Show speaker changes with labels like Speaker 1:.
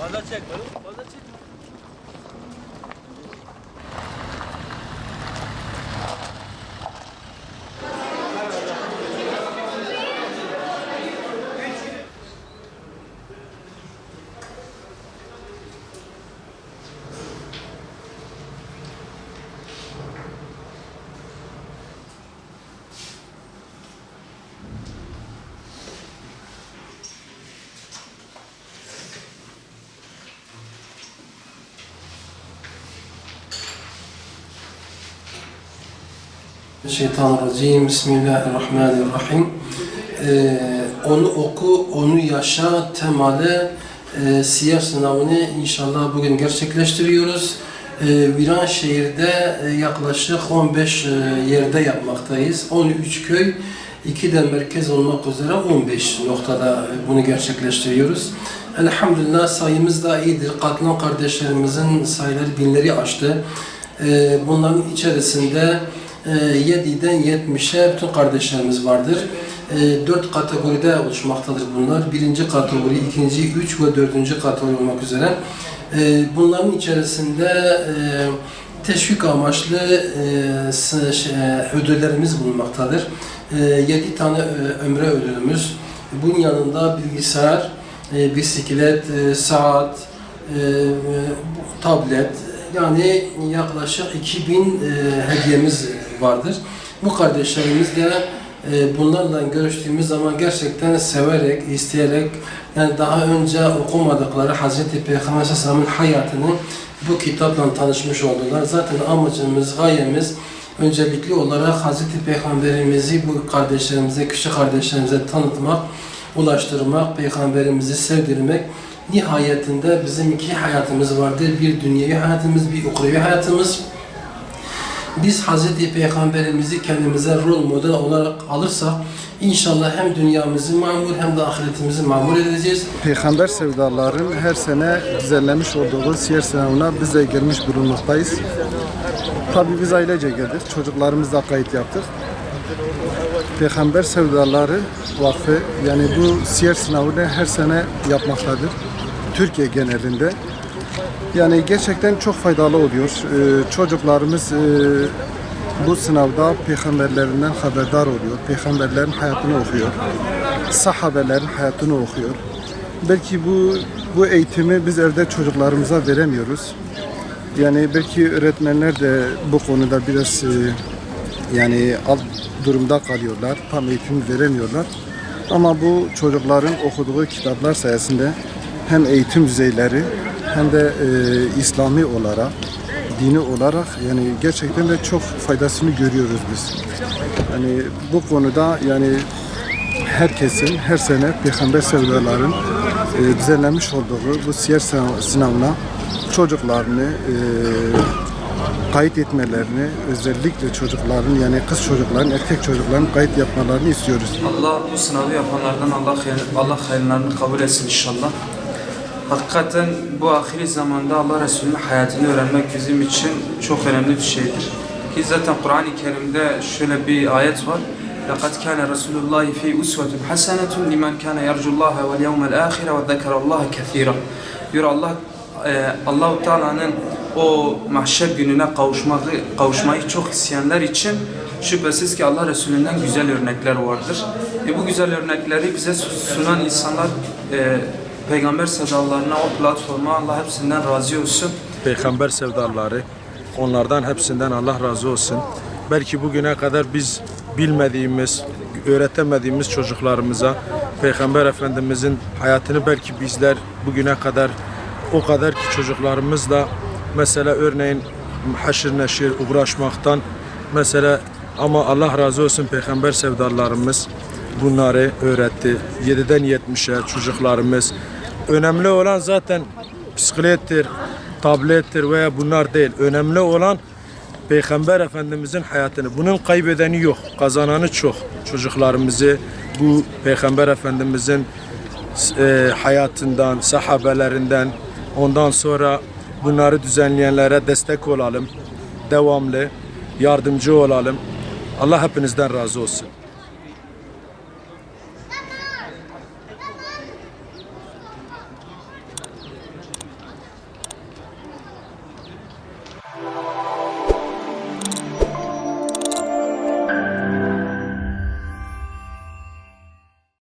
Speaker 1: Fazla çek. Fazla çek.
Speaker 2: Şeytanirracim. Bismillahirrahmanirrahim. Ee, onu oku, onu yaşa temalı e, siyer sınavını inşallah bugün gerçekleştiriyoruz. E, Viranşehir'de e, yaklaşık 15 e, yerde yapmaktayız. 13 köy, 2 de merkez olmak üzere 15 noktada bunu gerçekleştiriyoruz. Elhamdülillah sayımız da iyidir. Katılan kardeşlerimizin sayıları binleri aştı. E, bunların içerisinde e, 7'den 70'e bütün kardeşlerimiz vardır. E, Dört kategoride oluşmaktadır bunlar. Birinci kategori, ikinci, üç ve dördüncü kategori olmak üzere. E, Bunların içerisinde e, teşvik amaçlı e, şey, ödüllerimiz bulunmaktadır. E, Yedi tane e, ömre ödülümüz. Bunun yanında bilgisayar, e, bisiklet, e, saat, e, e, tablet, yani yaklaşık 2000 e, hediyemiz vardır. Bu kardeşlerimiz de e, bunlarla görüştüğümüz zaman gerçekten severek, isteyerek yani daha önce okumadıkları Hazreti Peygamber Aleyhisselam'ın hayatını bu kitapla tanışmış oldular. Zaten amacımız, gayemiz öncelikli olarak Hazreti Peygamberimizi bu kardeşlerimize, küçük kardeşlerimize tanıtmak, ulaştırmak, Peygamberimizi sevdirmek. Nihayetinde bizim iki hayatımız vardır. Bir dünyevi hayatımız, bir ukrevi hayatımız. Biz Hazreti Peygamberimizi kendimize rol model olarak alırsak inşallah hem dünyamızı mamur hem de ahiretimizi mamur edeceğiz.
Speaker 3: Peygamber sevdaların her sene düzenlemiş olduğu siyer sınavına biz de girmiş bulunmaktayız. Tabii biz ailece geldik. Çocuklarımızla kayıt yaptık. Peygamber Sevdaları Vakfı yani bu siyer sınavını her sene yapmaktadır. Türkiye genelinde. Yani gerçekten çok faydalı oluyor. Ee, çocuklarımız e, bu sınavda peygamberlerinden haberdar oluyor. Peygamberlerin hayatını okuyor. Sahabelerin hayatını okuyor. Belki bu bu eğitimi biz evde çocuklarımıza veremiyoruz. Yani belki öğretmenler de bu konuda biraz e, yani alt durumda kalıyorlar. Tam eğitim veremiyorlar. Ama bu çocukların okuduğu kitaplar sayesinde hem eğitim düzeyleri hem de e, İslami olarak, dini olarak yani gerçekten de çok faydasını görüyoruz biz. Yani bu konuda yani herkesin her sene Peygamber sevdaların e, düzenlemiş olduğu bu siyer sınav- sınavına çocuklarını e, kayıt etmelerini özellikle çocukların yani kız çocukların erkek çocukların kayıt yapmalarını istiyoruz.
Speaker 4: Allah bu sınavı yapanlardan Allah Allah hayırlarını kabul etsin inşallah. Hakikaten bu ahiri zamanda Allah Resulü'nün hayatını öğrenmek bizim için çok önemli bir şeydir. Ki zaten Kur'an-ı Kerim'de şöyle bir ayet var. لَقَدْ كَانَ رَسُولُ اللّٰهِ ف۪ي اُسْوَةٌ حَسَنَةٌ لِمَنْ كَانَ يَرْجُ اللّٰهَ وَالْيَوْمَ الْآخِرَ وَذَّكَرَ اللّٰهَ كَثِيرًا Diyor Allah, e, Allah-u Teala'nın o mahşer gününe kavuşmayı, kavuşmayı çok isteyenler için şüphesiz ki Allah Resulü'nden güzel örnekler vardır. E, bu güzel örnekleri bize sunan insanlar e, Peygamber sevdalarına, o platforma Allah hepsinden razı olsun.
Speaker 5: peygamber sevdaları onlardan hepsinden Allah razı olsun. Belki bugüne kadar biz bilmediğimiz, öğretemediğimiz çocuklarımıza Peygamber Efendimizin hayatını belki bizler bugüne kadar o kadar ki çocuklarımızla mesela örneğin haşır neşir uğraşmaktan mesela ama Allah razı olsun Peygamber sevdalarımız bunları öğretti. 7'den 70'e çocuklarımız. Önemli olan zaten bisiklettir, tablettir veya bunlar değil. Önemli olan Peygamber Efendimizin hayatını. Bunun kaybedeni yok, kazananı çok. Çocuklarımızı bu Peygamber Efendimizin e, hayatından, sahabelerinden, ondan sonra bunları düzenleyenlere destek olalım. Devamlı yardımcı olalım. Allah hepinizden razı olsun.